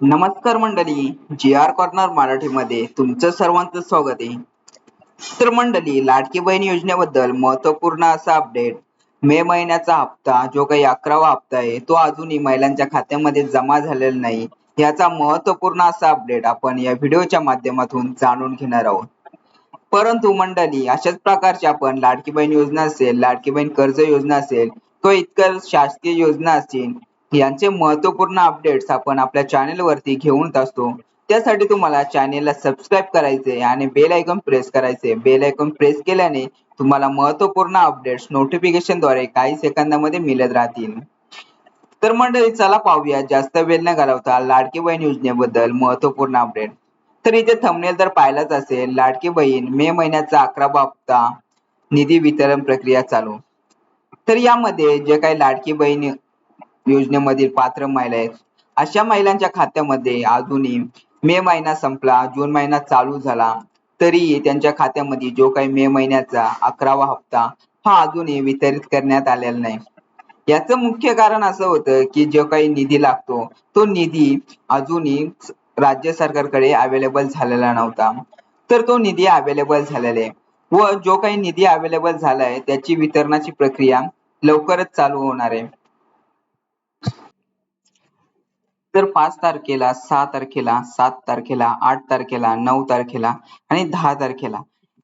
नमस्कार मंडळी जी R corner मराठीमध्ये तुमचं सर्वांचं स्वागत आहे. तर मंडळी लाडकी बहीण योजनेबद्दल महत्त्वपूर्ण असा अपडेट मे महिन्याचा हप्ता जो काही अकरावा हप्ता आहे तो अजूनही महिलांच्या खात्यामध्ये जमा झालेला नाही. याचा महत्त्वपूर्ण असा अपडेट आपण या व्हिडिओच्या माध्यमातून जाणून घेणार आहोत. परंतु मंडळी अशाच प्रकारची आपण लाडकी बहीण योजना असेल लाडकी बहीण कर्ज योजना असेल तो इतकं शासकीय योजना असतील यांचे महत्त्वपूर्ण अपडेट्स आपण आपल्या चॅनेलवरती घेऊन असतो. त्यासाठी तुम्हाला चॅनेलला सबस्क्राईब करायचे आणि बेल आयकॉन प्रेस करायचे. बेल आयकॉन प्रेस केल्याने तुम्हाला महत्त्वपूर्ण अपडेट्स नोटिफिकेशनद्वारे काही सेकंदामध्ये मिळत राहतील. तर मंडळी चला पाहूया. जास्त वेळ न घालवता लाडकी बहीण योजनेबद्दल महत्त्वपूर्ण अपडेट तर इथे थंबनेल तर पाहिलाच असेल लाडकी बहीण मे महिन्याचा अकरावा हप्ता निधी वितरण प्रक्रिया चालू. तर यामध्ये जे काही लाडकी बहीण योजनेमधील पात्र महिला आहेत. अशा महिलांच्या खात्यामध्ये अजूनही मे महिना संपला जून महिना चालू झाला तरी त्यांच्या खात्यामध्ये जो काही मे महिन्याचा अकरावा हप्ता हा अजूनही वितरित करण्यात आलेला नाही. याचं मुख्य कारण असं होतं की जो काही निधी लागतो तो निधी अजूनही राज्य सरकारकडे अवेलेबल झालेला नव्हता. तर तो निधी अवेलेबल झालेला आहे. व जो काही निधी अवेलेबल झालाय त्याची वितरणाची प्रक्रिया लवकरच चालू होणार आहे. तर पाच तारखेला सहा तारखेला सात तारखेला आठ तारखेला नऊ तारखेला आणि दहा तारखेला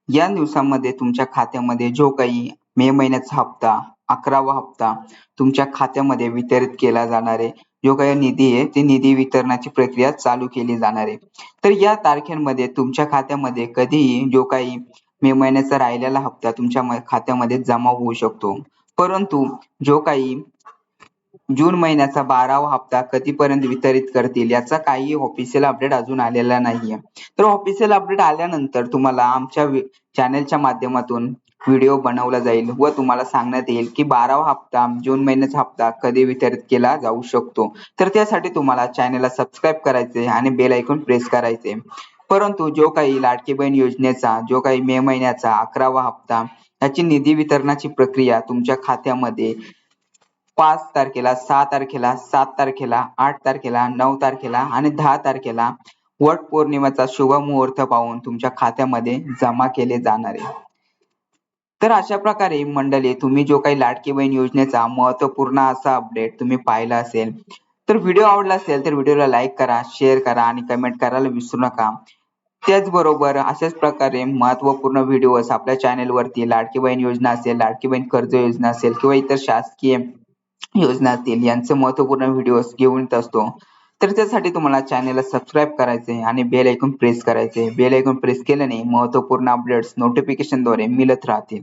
या दिवसामध्ये तुमच्या खात्यामध्ये जो काही मे महिन्याचा हप्ता अकरावा हप्ता तुमच्या खात्यामध्ये वितरित केला जाणार आहे जो काही निधी आहे ते निधी वितरणाची प्रक्रिया चालू केली जाणार आहे. तर या तारखेमध्ये तुमच्या खात्यामध्ये कधीही जो काही मे महिन्याचा राहिलेला हप्ता तुमच्या खात्यामध्ये जमा होऊ शकतो. परंतु जो काही जून महिन्याचा बारावा हप्ता कधीपर्यंत वितरित करतील याचा काही ऑफिशियल अपडेट अजून आलेला नाहीये. तर ऑफिशियल अपडेट आल्यानंतर तुम्हाला आमच्या चॅनलच्या माध्यमातून व्हिडिओ बनवला जाईल व तुम्हाला सांगण्यात येईल की बारावा हप्ता जून महिन्याचा हप्ता कधी वितरित केला जाऊ शकतो. तर त्यासाठी तुम्हाला चॅनलला सबस्क्राईब करायचे आणि बेल ऐकून प्रेस करायचे परंतु जो काही लाडकी बहीण योजनेचा जो काही मे महिन्याचा अकरावा हप्ता याची निधी वितरणाची प्रक्रिया तुमच्या खात्यामध्ये पाच तारखेला सहा तारखेला सात तारखेला आठ तारखेला नऊ तारखेला आणि दहा तारखेला वट पौर्णिमेचा शुभ मुहूर्त पाहून तुमच्या खात्यामध्ये जमा केले जाणार आहे. तर अशा प्रकारे मंडळी तुम्ही जो काही लाडकी बहीण योजनेचा महत्त्वपूर्ण असा अपडेट तुम्ही पाहिला असेल तर व्हिडिओ आवडला असेल तर व्हिडिओला लाईक करा शेअर करा आणि कमेंट करायला विसरू नका. त्याचबरोबर अशाच प्रकारे महत्त्वपूर्ण व्हिडिओज आपल्या चॅनेल वरती लाडकी बहीण योजना असेल लाडकी बहीण कर्ज योजना असेल किंवा इतर शासकीय योजना असतील यांचे महत्त्वपूर्ण व्हिडिओज घेऊन येत असतो तर त्यासाठी तुम्हाला चॅनलला सबस्क्राईब करायचे आणि बेल ऐकून प्रेस करायचे बेल ऐकून प्रेस केल्याने महत्त्वपूर्ण अपडेट्स नोटिफिकेशनद्वारे मिळत राहतील.